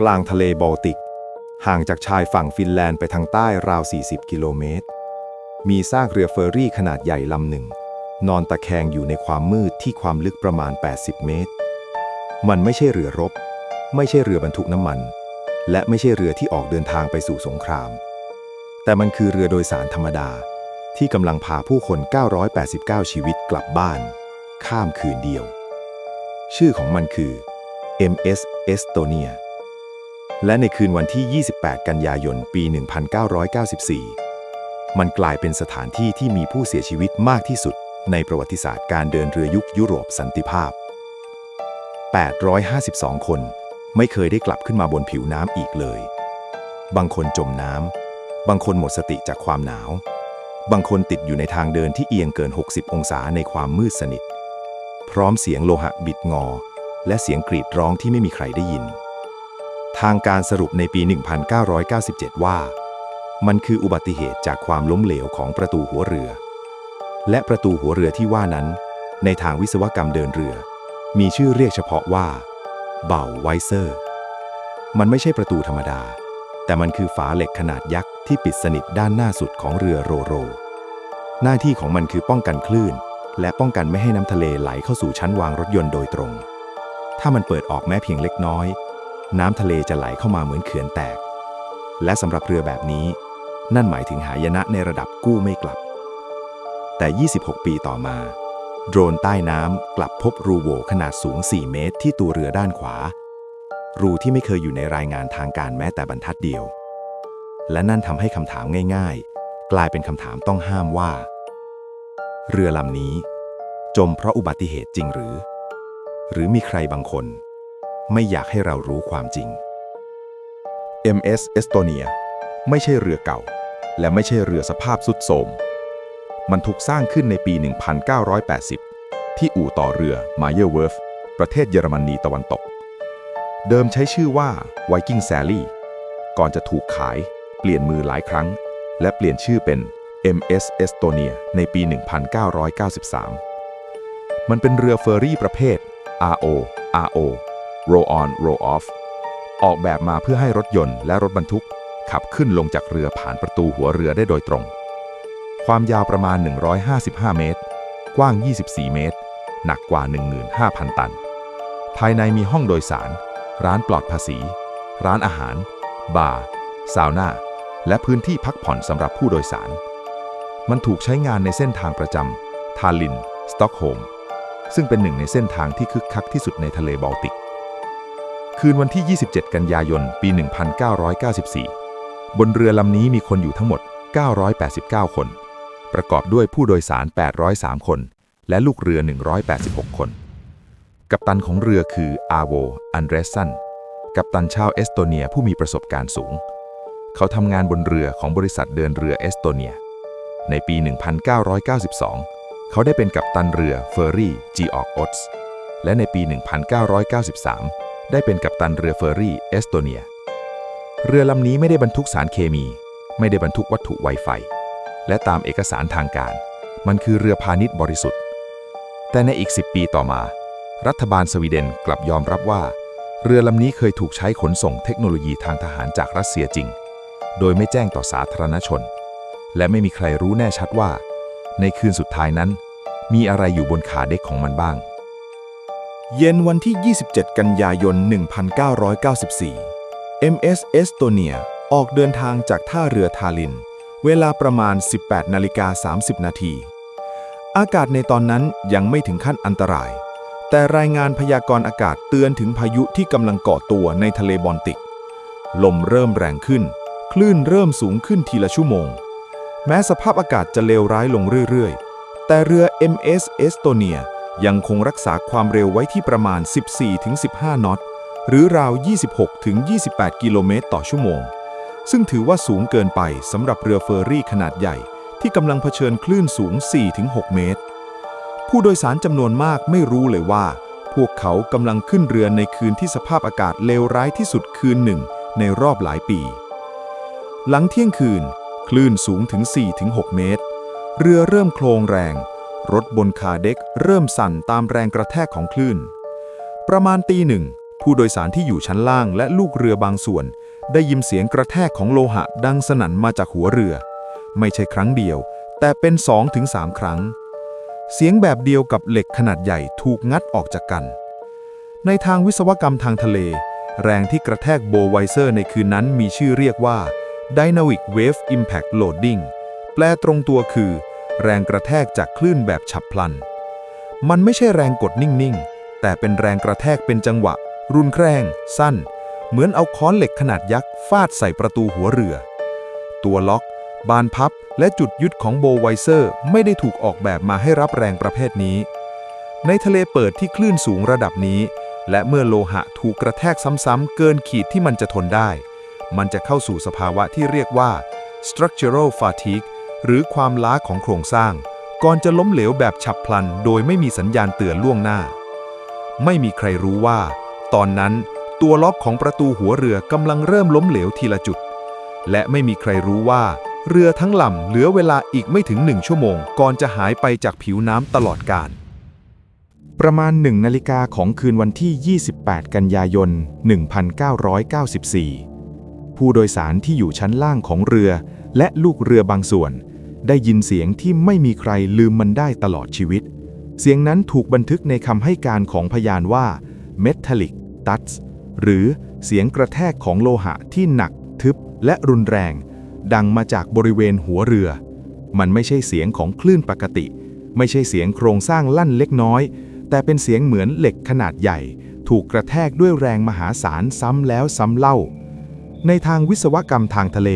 กลางทะเลบอลติก ห่างจากชายฝั่งฟินแลนด์ไปทางใต้ราว 40 กิโลเมตร มีซากเรือเฟอร์รี่ขนาดใหญ่ลำหนึ่ง นอนตะแคงอยู่ในความมืดที่ความลึกประมาณ 80 เมตร มันไม่ใช่เรือรบ ไม่ใช่เรือบรรทุกน้ำมัน และไม่ใช่เรือที่ออกเดินทางไปสู่สงคราม แต่มันคือเรือโดยสารธรรมดา ที่กำลังพาผู้คน 989 ชีวิตกลับบ้าน ข้ามคืนเดียว ชื่อของมันคือ MS Estonia และในคืนวันที่ 28 กันยายน ปี 1994 มันกลายเป็นสถานที่ที่มีผู้เสียชีวิตมากที่สุด ในประวัติศาสตร์การเดินเรือยุคยุโรปสันติภาพ 852 คนไม่เคยได้กลับขึ้นมาบนผิวน้ำอีกเลย บางคนจมน้ำ บางคนหมดสติจากความหนาว บางคนติดอยู่ในทางเดินที่เอียงเกิน 60 องศาในความมืดสนิท พร้อมเสียงโลหะบิดงอ และเสียงกรีดร้องที่ไม่มีใครได้ยิน ทางการสรุปในปี 1997 ว่า มันคืออุบัติเหตุจากความล้มเหลวของประตูหัวเรือ และประตูหัวเรือที่ว่านั้น ในทางวิศวกรรมเดินเรือ มีชื่อเรียกเฉพาะว่า เบาไวเซอร์ มันไม่ใช่ประตูธรรมดา แต่มันคือฝาเหล็กขนาดยักษ์ที่ปิดสนิทด้านหน้าสุดของเรือโรโร หน้าที่ของมันคือป้องกันคลื่น และป้องกันไม่ให้น้ำทะเลไหลเข้าสู่ชั้นวางรถยนต์โดยตรง ถ้ามันเปิดออกแม้เพียงเล็กน้อย น้ำทะเลจะไหลเข้ามาเหมือนเขื่อนแตก และสำหรับเรือแบบนี้ นั่นหมายถึงหายนะในระดับกู้ไม่กลับ แต่ 26 ปีต่อมา โดรนใต้น้ำกลับพบรูโหว่ขนาดสูง 4 เมตร ที่ตัวเรือด้านขวา รูที่ไม่เคยอยู่ในรายงานทางการแม้แต่บรรทัดเดียว และนั่นทำให้คำถามง่าย ๆ กลายเป็นคำถามต้องห้ามว่า เรือลำนี้ จมเพราะอุบัติเหตุจริงหรือ หรือมีใครบางคน ไม่อยากให้เรารู้ความจริง MS Estonia ไม่ใช่เรือเก่า และไม่ใช่เรือสภาพสุดโทรมมันถูกสร้างขึ้นในปี 1980 ที่อู่ต่อเรือมาเยอร์เวิร์ฟประเทศเยอรมนีตะวันตก เดิมใช้ชื่อว่า Viking Sally ก่อนจะถูกขาย เปลี่ยนมือหลายครั้ง และเปลี่ยนชื่อเป็น MS Estonia ในปี 1993 มันเป็นเรือเฟอร์รี่ประเภท RO RO Roll on Roll off ออกแบบมาเพื่อให้รถยนต์และรถบรรทุก ขับขึ้นลงจากเรือผ่านประตูหัวเรือได้โดยตรง ความยาวประมาณ 155 เมตร กว้าง 24 เมตร หนักกว่า 15,000 ตัน ภายในมีห้องโดยสาร ร้านปลอดภาษี ร้านอาหาร บาร์ ซาวน่า และพื้นที่พักผ่อนสำหรับผู้โดยสาร มันถูกใช้งานในเส้นทางประจำทาลิน สต็อกโฮล์มซึ่งเป็นหนึ่งในเส้นทางที่คึกคักที่สุดในทะเลบอลติก คืนวันที่ 27 กันยายน ปี 1994 บนเรือลำนี้มีคนอยู่ทั้งหมด 989 คน ประกอบด้วยผู้โดยสาร 803 คน และลูกเรือ 186 คน กัปตันของเรือคืออาโว อันเดรสัน กัปตันชาวเอสโตเนียผู้มีประสบการณ์สูง เขาทำงานบนเรือของบริษัทเดินเรือเอสโตเนีย ในปี 1992 เขาได้เป็นกัปตันเรือเฟอร์รี่จีออกออตส์และในปี 1993 ได้เป็นกัปตันเรือเฟอร์รี่เอสโตเนีย เรือลำนี้ไม่ได้บรรทุกสารเคมี ไม่ได้บรรทุกวัตถุไวไฟ และตามเอกสารทางการ มันคือเรือพาณิชย์บริสุทธิ์ แต่ในอีก 10 ปีต่อมา รัฐบาลสวีเดนกลับยอมรับว่า เรือลำนี้เคยถูกใช้ขนส่งเทคโนโลยีทางทหารจากรัสเซียจริง โดยไม่แจ้งต่อสาธารณชน และไม่มีใครรู้แน่ชัดว่า ในคืนสุดท้ายนั้น มีอะไรอยู่บนขาเด็กของมันบ้าง เย็นวันที่ 27 กันยายน 1994 MS Estonia ออกเดินทางจากท่าเรือทาลิน เวลาประมาณ 18นาฬิกา30 นาที อากาศในตอนนั้นยังไม่ถึงขั้นอันตราย แต่รายงานพยากรณ์อากาศเตือนถึงพายุที่กำลังก่อตัวในทะเลบอลติก ลมเริ่มแรงขึ้น คลื่นเริ่มสูงขึ้นทีละชั่วโมง แม้สภาพอากาศจะเลวร้ายลงเรื่อยๆ แต่เรือ MS Estonia ยั ยังคงรักษาความเร็วไว้ที่ประมาณ 14-15 นอต หรือราว 26-28 กิโลเมตรต่อชั่วโมง ซึ่งถือว่าสูงเกินไปสำหรับเรือเฟอร์รี่ขนาดใหญ่ ที่กำลังเผชิญคลื่นสูง 4-6 เมตร ผู้โดยสารจำนวนมากไม่รู้เลยว่า พวกเขากำลังขึ้นเรือในคืนที่สภาพอากาศเลวร้ายที่สุดคืนหนึ่งในรอบหลายปี หลังเที่ยงคืน คลื่นสูงถึง 4-6 เมตร เรือเริ่มโคลงแรง รถบนคาเด็กเริ่มสั่นตามแรงกระแทกของคลื่น ประมาณตีหนึ่ง ผู้โดยสารที่อยู่ชั้นล่างและลูกเรือบางส่วน ได้ยินเสียงกระแทกของโลหะดังสนั่นมาจากหัวเรือ ไม่ใช่ครั้งเดียว แต่เป็น2-3ครั้ง เสียงแบบเดียวกับเหล็กขนาดใหญ่ถูกงัดออกจากกัน ในทางวิศวกรรมทางทะเล แรงที่กระแทกโบไวเซอร์ในคืนนั้นมีชื่อเรียกว่า Dynamic Wave Impact Loading แปลตรงตัวคือ แรงกระแทกจากคลื่นแบบฉับพลัน มันไม่ใช่แรงกดนิ่งๆ แต่เป็นแรงกระแทกเป็นจังหวะ รุนแรง สั้น เหมือนเอาค้อนเหล็กขนาดยักษ์ฟาดใส่ประตูหัวเรือ ตัวล็อก บานพับ และจุดยึดของโบไวเซอร์ไม่ได้ถูกออกแบบมาให้รับแรงประเภทนี้ ในทะเลเปิดที่คลื่นสูงระดับนี้ และเมื่อโลหะถูกกระแทกซ้ำๆเกินขีดที่มันจะทนได้ มันจะเข้าสู่สภาวะที่เรียกว่า structural fatigue หรือความล้าของโครงสร้าง ก่อนจะล้มเหลวแบบฉับพลัน โดยไม่มีสัญญาณเตือนล่วงหน้า ไม่มีใครรู้ว่า ตอนนั้นตัวล็อกของประตูหัวเรือกำลังเริ่มล้มเหลวทีละจุด และไม่มีใครรู้ว่า เรือทั้งลำเหลือเวลาอีกไม่ถึงหนึ่งชั่วโมง ก่อนจะหายไปจากผิวน้ำตลอดกาลประมาณหนึ่งนาฬิกาของคืนวันที่ 28 กันยายน 1994 ผู้โดยสารที่อยู่ชั้นล่างของเรือและลูกเรือบางส่วน ได้ยินเสียงที่ไม่มีใครลืมมันได้ตลอดชีวิต เสียงนั้นถูกบันทึกในคำให้การของพยานว่า metallic thuds หรือเสียงกระแทกของโลหะที่หนัก ทึบและรุนแรง ดังมาจากบริเวณหัวเรือ มันไม่ใช่เสียงของคลื่นปกติ ไม่ใช่เสียงโครงสร้างลั่นเล็กน้อย แต่เป็นเสียงเหมือนเหล็กขนาดใหญ่ ถูกกระแทกด้วยแรงมหาศาลซ้ำแล้วซ้ำเล่า ในทางวิศวกรรมทางทะเล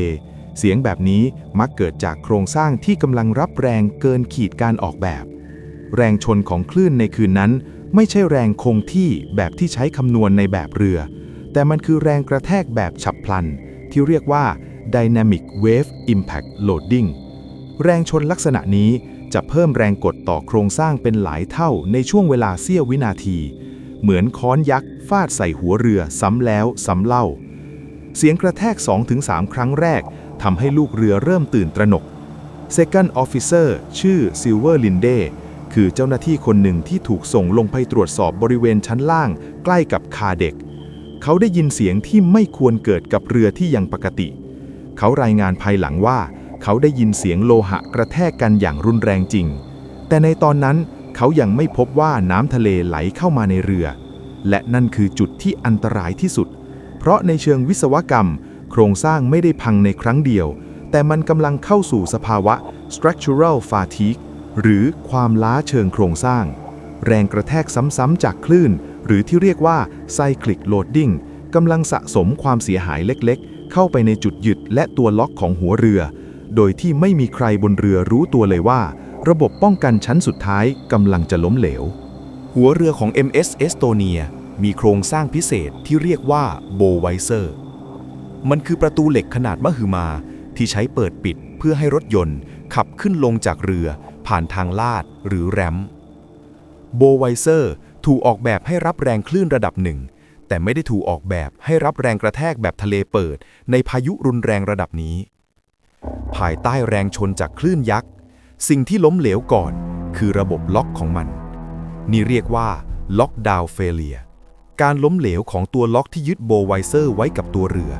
เสียงแบบนี้มักเกิดจากโครงสร้างที่กำลังรับแรงเกินขีดการออกแบบ แรงชนของคลื่นในคืนนั้น ไม่ใช่แรงคงที่แบบที่ใช้คำนวณในแบบเรือ แต่มันคือแรงกระแทกแบบฉับพลัน ที่เรียกว่า Dynamic Wave Impact Loading แรงชนลักษณะนี้จะเพิ่มแรงกดต่อโครงสร้างเป็นหลายเท่าในช่วงเวลาเสี้ยววินาที เหมือนค้อนยักษ์ฟาดใส่หัวเรือซ้ำแล้วซ้ำเล่า เสียงกระแทก 2-3 ครั้งแรก ทำให้ลูกเรือเริ่มตื่นตระหนก Second Officer ชื่อ Silver Linde คือเจ้าหน้าที่คนหนึ่งที่ถูกส่งลงไปตรวจสอบบริเวณชั้นล่าง ใกล้กับคาเด็ก เขาได้ยินเสียงที่ไม่ควรเกิดกับเรือที่ยังปกติ เขารายงานภายหลังว่า เขาได้ยินเสียงโลหะกระแทกกันอย่างรุนแรงจริง แต่ในตอนนั้นเขายังไม่พบว่าน้ำทะเลไหลเข้ามาในเรือ และนั่นคือจุดที่อันตรายที่สุด เพราะในเชิงวิศวกรรม โครงสร้างไม่ได้พังในครั้งเดียว แต่มันกำลังเข้าสู่สภาวะ structural fatigue หรือความล้าเชิงโครงสร้าง แรงกระแทกซ้ำๆจากคลื่น หรือที่เรียกว่า cyclic loading กำลังสะสมความเสียหายเล็กๆ เข้าไปในจุดหยุดและตัวล็อกของหัวเรือ โดยที่ไม่มีใครบนเรือรู้ตัวเลยว่า ระบบป้องกันชั้นสุดท้ายกำลังจะล้มเหลว หัวเรือของ MS Estonia มีโครงสร้างพิเศษที่เรียกว่าโบไวเซอร์ มันคือประตูเหล็กขนาดมหึมา ที่ใช้เปิดปิดเพื่อให้รถยนต์ ขับขึ้นลงจากเรือ ผ่านทางลาดหรือแรมโบไวเซอร์ถูกออกแบบให้รับแรงคลื่นระดับหนึ่ง แต่ไม่ได้ถูกออกแบบให้รับแรงกระแทกแบบทะเลเปิด ในพายุรุนแรงระดับนี้ ภายใต้แรงชนจากคลื่นยักษ์ สิ่งที่ล้มเหลวก่อน คือระบบล็อกของมัน นี่เรียกว่าล็อกดาวน์เฟเลียการล้มเหลวของตัวล็อกที่ยึดโบไวเซอร์ไว้กับตัวเรือ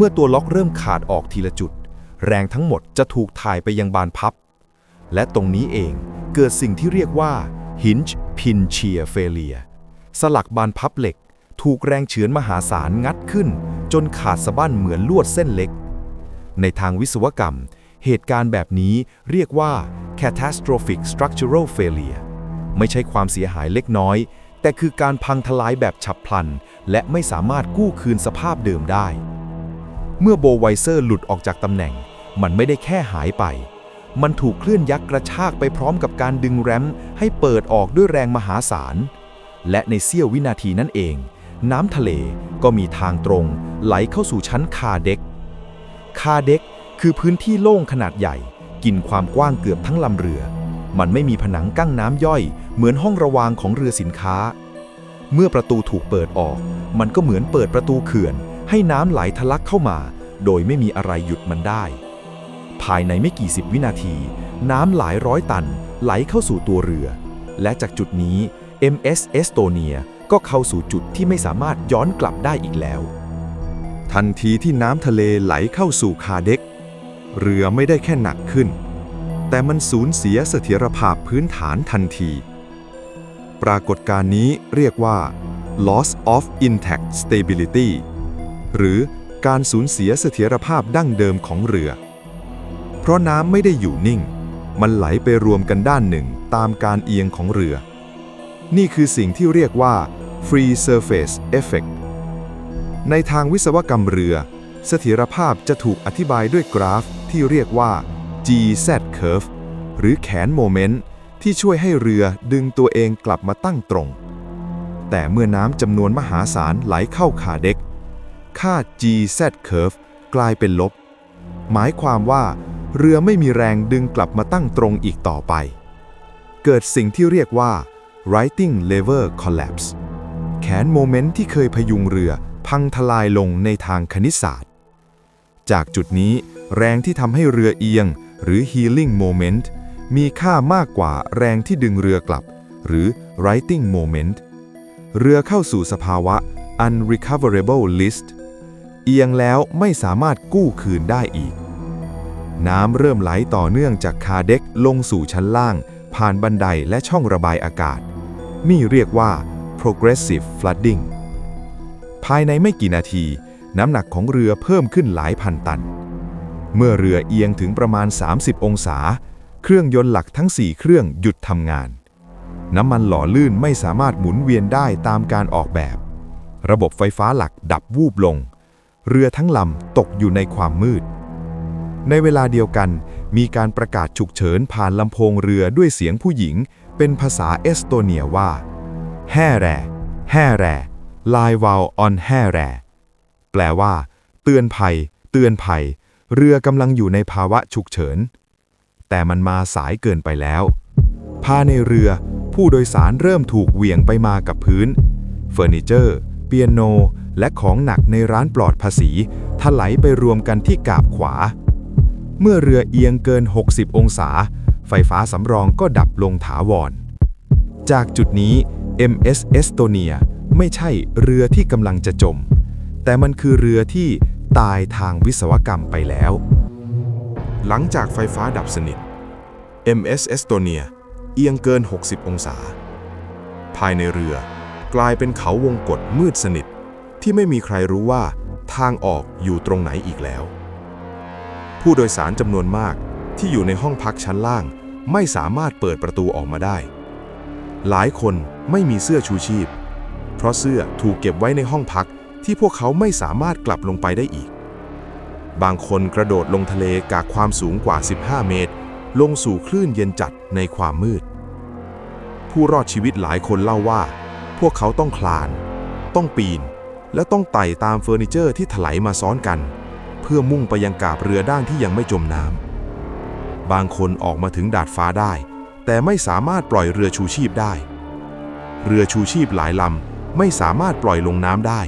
เมื่อตัวล็อกเริ่มขาดออกทีละจุด แรงทั้งหมดจะถูกถ่ายไปยังบานพับ และตรงนี้เองเกิดสิ่งที่เรียกว่า hinge pin shear failure สลักบานพับเหล็ก ถูกแรงเฉือนมหาศาลงัดขึ้น จนขาดสะบั้นเหมือนลวดเส้นเล็ก ในทางวิศวกรรม เหตุการณ์แบบนี้เรียกว่า catastrophic structural failure ไม่ใช่ความเสียหายเล็กน้อย แต่คือการพังทลายแบบฉับพลัน และไม่สามารถกู้คืนสภาพเดิมได้ เมื่อโบไวเซอร์หลุดออกจากตำแหน่ง มันไม่ได้แค่หายไป มันถูกเคลื่อนยักษ์กระชากไปพร้อมกับการดึงแรมให้เปิดออกด้วยแรงมหาศาล และในเสี้ยววินาทีนั่นเอง น้ำทะเลก็มีทางตรง ไหลเข้าสู่ชั้นคาเด็ก คาเด็กคือพื้นที่โล่งขนาดใหญ่ กินความกว้างเกือบทั้งลำเรือ มันไม่มีผนังกั้งน้ำย่อย เหมือนห้องระวางของเรือสินค้า เมื่อประตูถูกเปิดออก มันก็เหมือนเปิดประตูเขื่อน ให้น้ำไหลทะลักเข้ามา โดยไม่มีอะไรหยุดมันได้ ภายในไม่กี่สิบวินาที น้ำหลายร้อยตันไหลเข้าสู่ตัวเรือ และจากจุดนี้ MS Estonia ก็เข้าสู่จุดที่ไม่สามารถย้อนกลับได้อีกแล้ว ทันทีที่น้ำทะเลไหลเข้าสู่คาเด็ก เรือไม่ได้แค่หนักขึ้น แต่มันสูญเสียเสถียรภาพพื้นฐานทันที ปรากฏการณ์นี้เรียกว่า loss of intact stability หรือการสูญเสียเสถียรภาพดั้งเดิมของเรือ เพราะน้ำไม่ได้อยู่นิ่ง มันไหลไปรวมกันด้านหนึ่งตามการเอียงของเรือ นี่คือสิ่งที่เรียกว่า free surface effect ในทางวิศวกรรมเรือ เสถียรภาพจะถูกอธิบายด้วยกราฟที่เรียกว่า GZ curve หรือแขนโมเมนต์ที่ช่วยให้เรือดึงตัวเองกลับมาตั้งตรง แต่เมื่อน้ำจำนวนมหาศาลไหลเข้าขาเด็ก ค่า GZ curve กลายเป็นลบ หมายความว่า เรือไม่มีแรงดึงกลับมาตั้งตรงอีกต่อไป เกิดสิ่งที่เรียกว่า Writing Lever Collapse แขนโมเมนต์ที่เคยพยุงเรือพังทลายลงในทางคณิตศาสตร์ จากจุดนี้แรงที่ทำให้เรือเอียง หรือ healing moment มีค่ามากกว่าแรงที่ดึงเรือกลับ หรือ Writing moment เรือเข้าสู่สภาวะ unrecoverable list เอียงแล้วไม่สามารถกู้คืนได้อีก น้ำเริ่มไหลต่อเนื่องจากคาเด็กลงสู่ชั้นล่าง ผ่านบันไดและช่องระบายอากาศ นี่เรียกว่า progressive flooding ภายในไม่กี่นาที น้ำหนักของเรือเพิ่มขึ้นหลายพันตัน เมื่อเรือเอียงถึงประมาณ 30 องศา เครื่องยนต์หลักทั้ง 4 เครื่องหยุดทำงาน น้ำมันหล่อลื่นไม่สามารถหมุนเวียนได้ตามการออกแบบ ระบบไฟฟ้าหลักดับวูบลง เรือทั้งลำตกอยู่ในความมืด ในเวลาเดียวกัน มีการประกาศฉุกเฉินผ่านลำโพงเรือด้วยเสียงผู้หญิง เป็นภาษาเอสโตเนียว่า แห่แร่แห่แร่ลายวาลออนแห่แร่แปลว่า เตือนภัย เตือนภัย เรือกำลังอยู่ในภาวะฉุกเฉิน แต่มันมาสายเกินไปแล้วภายในเรือ ผู้โดยสารเริ่มถูกเหวี่ยงไปมากับพื้น เฟอร์นิเจอร์ เปียโน และของหนักในร้านปลอดภาษีถลายไปรวมกันที่กาบขวา เมื่อเรือเอียงเกิน 60 องศา ไฟฟ้าสำรองก็ดับลงถาวร จากจุดนี้ MS Estonia ไม่ใช่เรือที่กำลังจะจม แต่มันคือเรือที่ตายทางวิศวกรรมไปแล้ว หลังจากไฟฟ้าดับสนิท MS Estonia เอียงเกิน 60 องศา ภายในเรือ กลายเป็นเขาวงกฏมืดสนิท ที่ไม่มีใครรู้ว่า ทางออกอยู่ตรงไหนอีกแล้ว ผู้โดยสารจำนวนมากที่อยู่ในห้องพักชั้นล่าง ไม่สามารถเปิดประตูออกมาได้ หลายคนไม่มีเสื้อชูชีพ เพราะเสื้อถูกเก็บไว้ในห้องพักที่พวกเขาไม่สามารถกลับลงไปได้อีก บางคนกระโดดลงทะเลกากความสูงกว่า 15 เมตร ลงสู่คลื่นเย็นจัดในความมืด ผู้รอดชีวิตหลายคนเล่าว่า พวกเขาต้องคลาน ต้องปีน และต้องไต่ตามเฟอร์นิเจอร์ที่ถลายมาซ้อนกัน เพื่อมุ่งไปยังกาบเรือด้านที่ยังไม่จมน้ำบางคนออกมาถึงดาดฟ้าได้ แต่ไม่สามารถปล่อยเรือชูชีพได้ เรือชูชีพหลายลำไม่สามารถปล่อยลงน้ำได้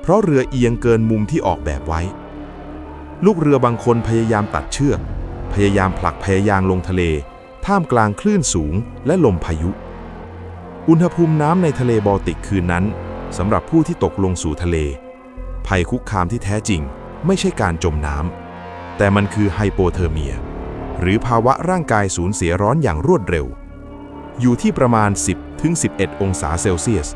เพราะเรือเอียงเกินมุมที่ออกแบบไว้ ลูกเรือบางคนพยายามตัดเชือก พยายามผลักพยายางลงทะเล ท่ามกลางคลื่นสูงและลมพายุ อุณหภูมิน้ำในทะเลบอลติกคืนนั้น สำหรับผู้ที่ตกลงสู่ทะเล ภัยคุกคามที่แท้จริง ไม่ใช่การจมน้ำแต่มันคือไฮโปเทอร์เมีย หรือภาวะร่างกายสูญเสียร้อนอย่างรวดเร็ว อยู่ที่ประมาณ 10ถึง11 องศาเซลเซียส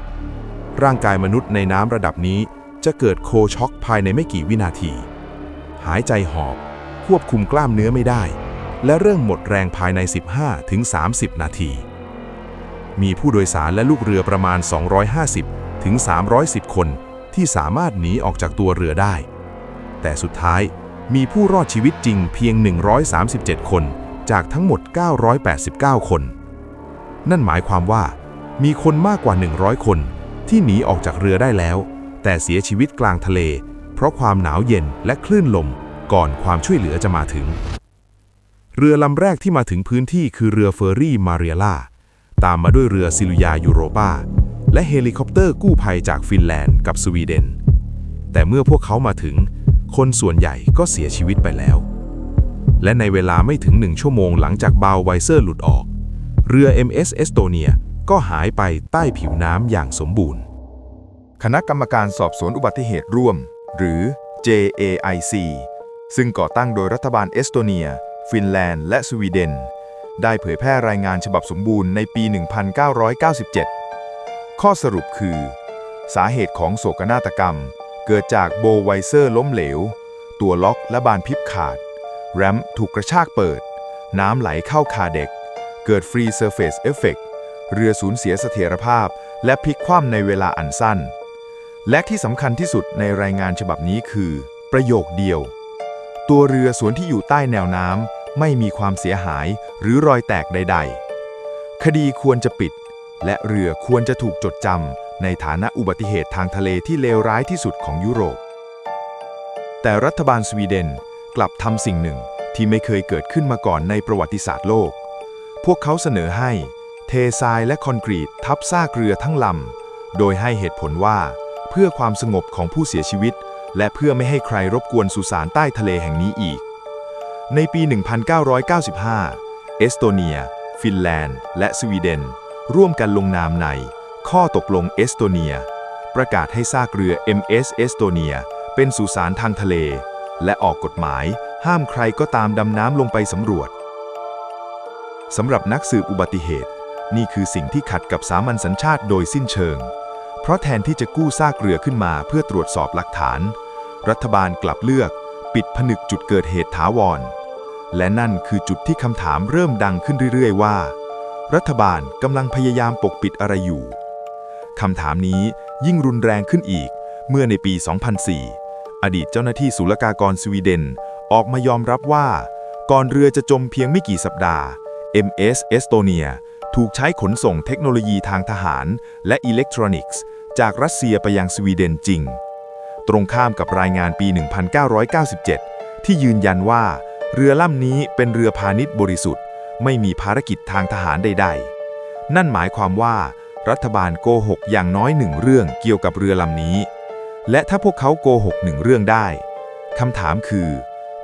ร่างกายมนุษย์ในน้ำระดับนี้จะเกิดโคช็อกภายในไม่กี่วินาที หายใจหอบ ควบคุมกล้ามเนื้อไม่ได้ และเริ่มหมดแรงภายใน 15ถึง30 นาที มีผู้โดยสารและลูกเรือประมาณ 250 ถึง 310 คนที่สามารถหนีออกจากตัวเรือได้ แต่สุดท้ายมีผู้รอดชีวิตจริงเพียง 137 คนจากทั้งหมด 989 คน นั่นหมายความว่า มีคนมากกว่า 100 คนที่หนีออกจากเรือได้แล้ว แต่เสียชีวิตกลางทะเล เพราะความหนาวเย็นและคลื่นลมก่อนความช่วยเหลือจะมาถึง เรือลำแรกที่มาถึงพื้นที่คือเรือเฟอร์รี่มาเรียล่าตามมาด้วยเรือซิลุยายูโรปา และเฮลิคอปเตอร์กู้ภัยจากฟินแลนด์กับสวีเดน แต่เมื่อพวกเขามาถึง คนส่วนใหญ่ก็เสียชีวิตไปแล้ว และในเวลาไม่ถึงหนึ่งชั่วโมงหลังจากบาวไวเซอร์หลุดออก เรือ MS Estonia ก็หายไปใต้ผิวน้ำอย่างสมบูรณ์ คณะกรรมการสอบสวนอุบัติเหตุร่วม หรือ JAIC ซึ่งก่อตั้งโดยรัฐบาลเอสโตเนีย ฟินแลนด์ และสวีเดน ได้เผยแพร่รายงานฉบับสมบูรณ์ในปี 1997 ข้อสรุปคือ สาเหตุของโศกนาฏกรรม เกิดจากโบว์ไวเซอร์ล้มเหลว ตัวล็อกและบานพิบขาด แรมถูกกระชากเปิด น้ำไหลเข้าคาเด็ก เกิดฟรีเซอร์เฟซเอฟเฟกเรือสูญเสียเสถียรภาพ และพลิกคว่ำในเวลาอันสั้น และที่สำคัญที่สุดในรายงานฉบับนี้คือ ประโยคเดียว ตัวเรือสวนที่อยู่ใต้แนวน้ำไม่มีความเสียหายหรือรอยแตกใด ๆ คดีควรจะปิด และเรือควรจะถูกจดจำในฐานะอุบัติเหตุทางทะเลที่เลวร้ายที่สุดของยุโรป แต่รัฐบาลสวีเดนกลับทำสิ่งหนึ่งที่ไม่เคยเกิดขึ้นมาก่อนในประวัติศาสตร์โลก พวกเขาเสนอให้เททรายและคอนกรีตทับซากเรือทั้งลำ โดยให้เหตุผลว่า เพื่อความสงบของผู้เสียชีวิต และเพื่อไม่ให้ใครรบกวนสุสานใต้ทะเลแห่งนี้อีก ในปี 1995 เอสโตเนีย ฟินแลนด์ และสวีเดน ร่วมกันลงนามใน ข้อตกลงเอสโตเนีย ประกาศให้ซากเรือ MS เอสโตเนียเป็นสุสานทางทะเล และออกกฎหมายห้ามใครก็ตามดำน้ำลงไปสำรวจสำหรับนักสืบอุบัติเหตุ นี่คือสิ่งที่ขัดกับสามัญสัญชาติโดยสิ้นเชิง เพราะแทนที่จะกู้ซากเรือขึ้นมาเพื่อตรวจสอบหลักฐาน รัฐบาลกลับเลือก ปิดผนึกจุดเกิดเหตุถาวร และนั่นคือจุดที่คำถามเริ่มดังขึ้นเรื่อย ๆ ว่า รัฐบาลกำลังพยายามปกปิดอะไรอยู่คำถามนี้ยิ่งรุนแรงขึ้นอีก เมื่อในปี 2004 อดีตเจ้าหน้าที่ศุลกากรสวีเดน ออกมายอมรับว่า ก่อนเรือจะจมเพียงไม่กี่สัปดาห์ MS เอสโตเนียถูกใช้ขนส่งเทคโนโลยีทางทหาร และอิเล็กทรอนิกส์ จากรัสเซียไปยังสวีเดนจริง ตรงข้ามกับรายงานปี 1997 ที่ยืนยันว่า เรือลำนี้เป็นเรือพาณิชย์บริสุทธิ์ ไม่มีภารกิจทางทหารใด ๆ นั่นหมายความว่า รัฐบาลโกหกอย่างน้อยหนึ่งเรื่องเกี่ยวกับเรือลำนี้ และถ้าพวกเขาโกหกหนึ่งเรื่องได้คำถามคือ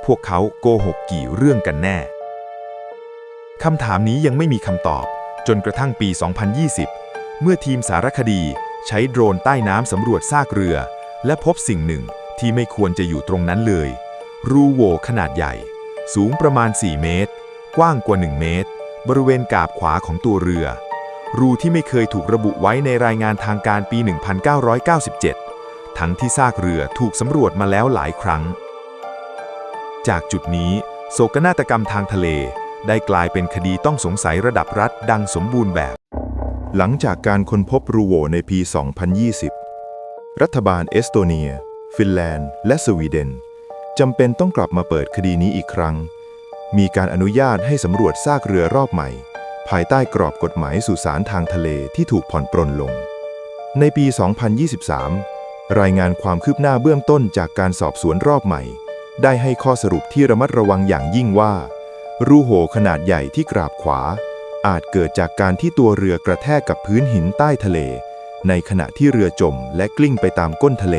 พวกเขาโกหกกี่เรื่องกันแน่คำถามนี้ยังไม่มีคำตอบ จนกระทั่งปี 2020 เมื่อทีมสารคดีใช้โดรนใต้น้ำสำรวจซากเรือ และพบสิ่งหนึ่งที่ไม่ควรจะอยู่ตรงนั้นเลย รูโวขนาดใหญ่ สูงประมาณ 4 เมตร กว้างกว่า 1 เมตร บริเวณกาบขวาของตัวเรือ รูที่ไม่เคยถูกระบุไว้ในรายงานทางการปี 1997 ทั้งที่ซากเรือถูกสำรวจมาแล้วหลายครั้ง จากจุดนี้ โศกนาฏกรรมทางทะเล ได้กลายเป็นคดีต้องสงสัยระดับรัฐดังสมบูรณ์แบบ หลังจากการค้นพบรูโวในปี 2020 รัฐบาลเอสโตเนีย ฟินแลนด์ และสวีเดนจำเป็นต้องกลับมาเปิดคดีนี้อีกครั้ง มีการอนุญาตให้สำรวจซากเรือรอบใหม่ ภายใต้กรอบกฎหมายสุสานทางทะเลที่ถูกผ่อนปรนลง ในปี 2023 รายงานความคืบหน้าเบื้องต้นจากการสอบสวนรอบใหม่ ได้ให้ข้อสรุปที่ระมัดระวังอย่างยิ่งว่า รูโหวขนาดใหญ่ที่กราบขวา อาจเกิดจากการที่ตัวเรือกระแทกกับพื้นหินใต้ทะเล ในขณะที่เรือจมและกลิ้งไปตามก้นทะเล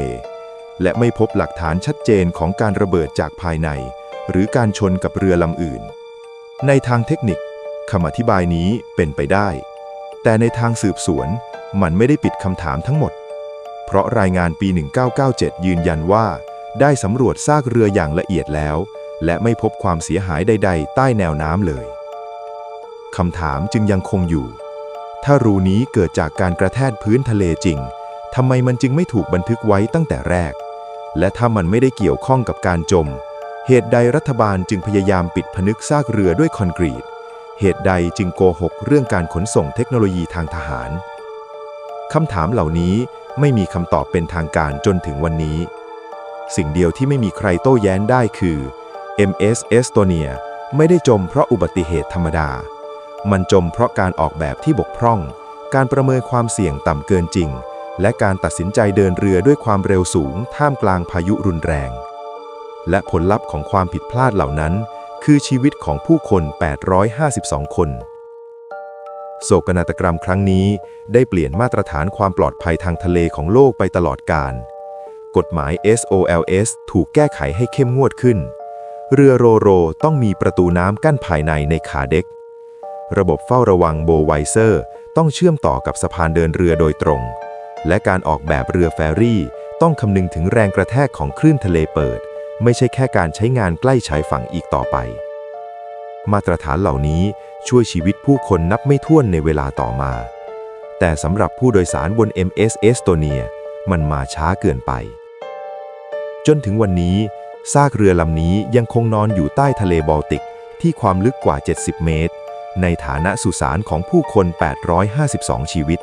และไม่พบหลักฐานชัดเจนของการระเบิดจากภายใน หรือการชนกับเรือลำอื่น ในทางเทคนิคคำอธิบายนี้เป็นไปได้ แต่ในทางสืบสวนมันไม่ได้ปิดคำถามทั้งหมด เพราะรายงานปี 1997 ยืนยันว่า ได้สำรวจซากเรืออย่างละเอียดแล้ว และไม่พบความเสียหายใด ๆ ใต้แนวน้ำเลยคำถามจึงยังคงอยู่ ถ้ารูนี้เกิดจากการกระแทกพื้นทะเลจริงทำไมมันจึงไม่ถูกบันทึกไว้ตั้งแต่แรก และถ้ามันไม่ได้เกี่ยวข้องกับการจม เหตุใดรัฐบาลจึงพยายามปิดผนึกซากเรือด้วยคอนกรีต เหตุใดจึงโกหกเรื่องการขนส่งเทคโนโลยีทางทหาร คำถามเหล่านี้ไม่มีคำตอบเป็นทางการจนถึงวันนี้ สิ่งเดียวที่ไม่มีใครโต้แย้งได้คือ MS Estonia ไม่ได้จมเพราะอุบัติเหตุธรรมดา มันจมเพราะการออกแบบที่บกพร่อง การประเมินความเสี่ยงต่ำเกินจริง และการตัดสินใจเดินเรือด้วยความเร็วสูงท่ามกลางพายุรุนแรง และผลลัพธ์ของความผิดพลาดเหล่านั้น คือชีวิตของผู้คน 852 คน โศกนาฏกรรมครั้งนี้ได้เปลี่ยนมาตรฐานความปลอดภัยทางทะเลของโลกไปตลอดกาล กฎหมาย SOLS ถูกแก้ไขให้เข้มงวดขึ้น เรือโรโรต้องมีประตูน้ำกั้นภายในในขาเด็ก ระบบเฝ้าระวังโบไวเซอร์ต้องเชื่อมต่อกับสะพานเดินเรือโดยตรง และการออกแบบเรือแฟรี่ ต้องคำนึงถึงแรงกระแทกของคลื่นทะเลเปิด ไม่ใช่แค่การใช้งานใกล้ชายฝั่งอีกต่อไป มาตรฐานเหล่านี้ช่วยชีวิตผู้คนนับไม่ถ้วนในเวลาต่อมา แต่สำหรับผู้โดยสารบน MS เอสโตเนียมันมาช้าเกินไป จนถึงวันนี้ซากเรือลำนี้ยังคงนอนอยู่ใต้ทะเลบอลติกที่ความลึกกว่า 70 เมตร ในฐานะสุสานของผู้คน 852 ชีวิต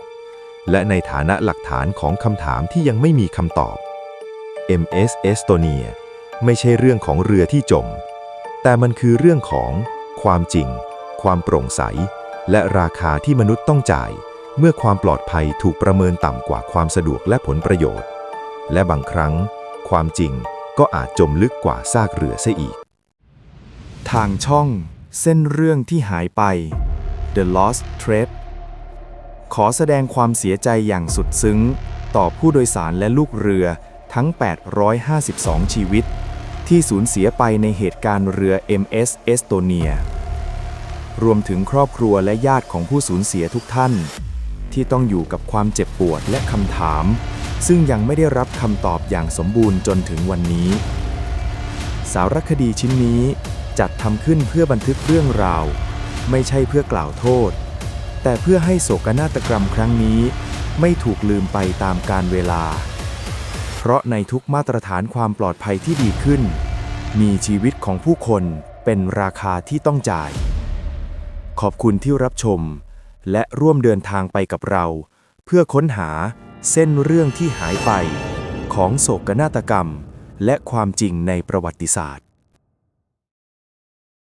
และในฐานะหลักฐานของคำถามที่ยังไม่มีคำตอบ MS เอสโตเนีย ไม่ใช่เรื่องของเรือที่จม แต่มันคือเรื่องของความจริง ความโปร่งใส และราคาที่มนุษย์ต้องจ่าย เมื่อความปลอดภัยถูกประเมินต่ำกว่าความสะดวกและผลประโยชน์ และบางครั้ง ความจริงก็อาจจมลึกกว่าซากเรือซะอีก ทางช่องเส้นเรื่องที่หายไป The Lost Thread ขอแสดงความเสียใจอย่างสุดซึ้ง ต่อผู้โดยสารและลูกเรือทั้ง 852 ชีวิต ที่สูญเสียไปในเหตุการณ์เรือ MS Estonia รวมถึงครอบครัวและญาติของผู้สูญเสียทุกท่าน ที่ต้องอยู่กับความเจ็บปวดและคำถาม ซึ่งยังไม่ได้รับคำตอบอย่างสมบูรณ์จนถึงวันนี้ สารคดีชิ้นนี้จัดทำขึ้นเพื่อบันทึกเรื่องราว ไม่ใช่เพื่อกล่าวโทษ แต่เพื่อให้โศกนาฏกรรมครั้งนี้ ไม่ถูกลืมไปตามกาลเวลา เพราะในทุกมาตรฐานความปลอดภัยที่ดีขึ้น มีชีวิตของผู้คนเป็นราคาที่ต้องจ่าย ขอบคุณที่รับชม และร่วมเดินทางไปกับเรา เพื่อค้นหาเส้นเรื่องที่หายไป ของโศกนาฏกรรม และความจริงในประวัติศาสตร์